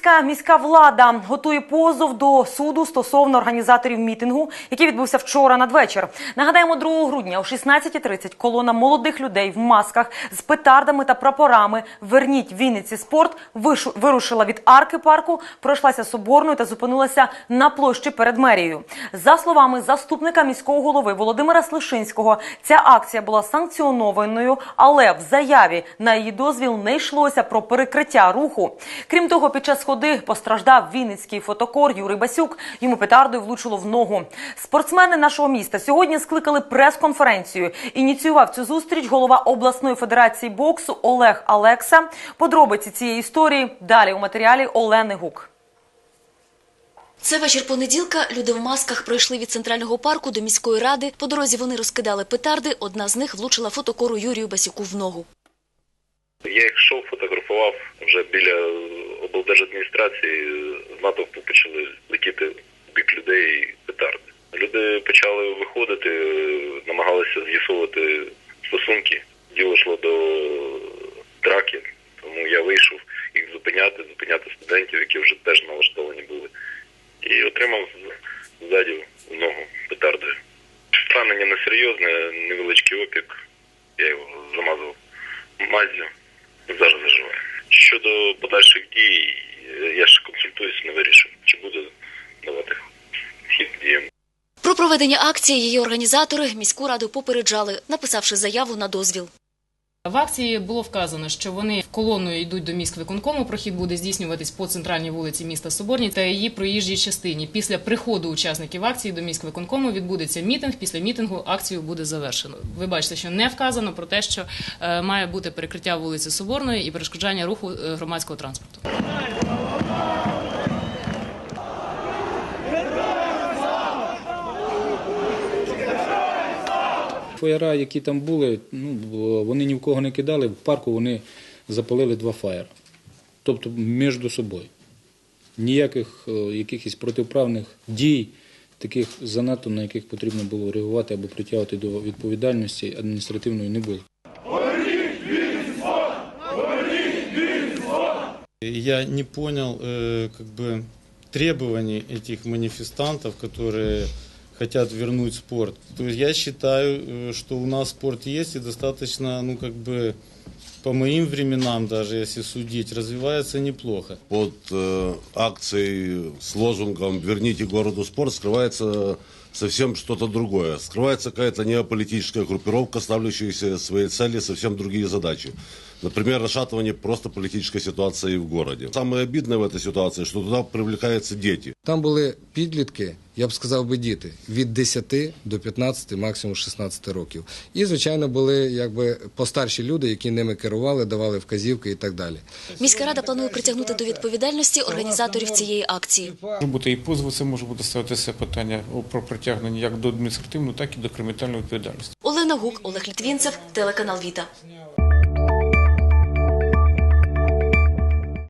Вінницька міська влада готує позов до суду стосовно організаторів мітингу, який відбувся вчора надвечір. Нагадаємо, 2 грудня о 16.30 колона молодих людей в масках з петардами та прапорами «Верніть Вінниці спорт» вирушила від арки парку, пройшлася соборною та зупинилася на площі перед мерією. За словами заступника міського голови Володимира Слишинського, ця акція була санкціонованою, але в заяві на її дозвіл не йшлося про перекриття руху. Крім того, під час ходи постраждав вінницький фотокор Юрий Басюк. Йому петардою влучило в ногу. Спортсмени нашого міста сьогодні скликали прес-конференцію. Ініціював цю зустріч голова обласної федерації боксу Олег Алекса. Подробиці цієї історії далі у матеріалі Олени Гук. Це вечір понеділка. Люди в масках пройшли від центрального парку до міської ради. По дорозі вони розкидали петарди. Одна з них влучила фотокору Юрію Басюку в ногу. Я як йшов, фотографував вже біля облдержадміністрації, з натовпу почали летіти бік людей петарди. Люди почали виходити, намагалися з'ясовувати стосунки. Діло йшло до драки, тому я вийшов їх зупиняти, зупиняти студентів, які вже теж налаштовані були. І отримав ззаді ногу петардою. Поранення несерйозне, невеличкий опік. Я його замазав маззю. Зараз заживає. Щодо подальших дій, я ж консультуюся, не вирішив, чи буде давати хід діям. Про проведення акції її організатори міську раду попереджали, написавши заяву на дозвіл. В акції було вказано, що вони колоною йдуть до міськвиконкому. Прохід буде здійснюватись по центральній вулиці міста Соборні та її проїжджій частині. Після приходу учасників акції до міськвиконкому відбудеться мітинг. Після мітингу акцію буде завершено. Ви бачите, що не вказано про те, що е, має бути перекриття вулиці Соборної і перешкоджання руху е, громадського транспорту. Фаєра, які там були, ну, вони ні в кого не кидали, в парку вони запалили два фаєра. Тобто між собою. Ніяких е, якихось протиправних дій, таких занадто, на яких потрібно було реагувати або притягувати до відповідальності адміністративної не було. Я не понял э, как бы требований этих манифестантов, которые хотят вернуть спорт. То есть я считаю, э, что у нас спорт есть и достаточно, ну как бы по моим временам даже, если судить, развивается неплохо. под э, акцией с лозунгом «Верните городу спорт» скрывается совсем что-то другое. Скрывается какая-то неополитическая группировка, ставлящая своей цели совсем другие задачи. Например, расшатывание просто политической ситуации в городе. Самое обидное в этой ситуации, что туда привлекаются дети. Там були підлітки, я б сказав би діти, від 10 до 15, максимум 16 років. І, звичайно, були якби постарші люди, які ними керували, давали вказівки і так далі. Міська рада планує притягнути до відповідальності організаторів цієї акції. Може бути і позови, це може бути ставитися питання про притягнення як до адміністративної, так і до кримінальної відповідальності. Олена Гук, Олег Літвінцев, телеканал Віта.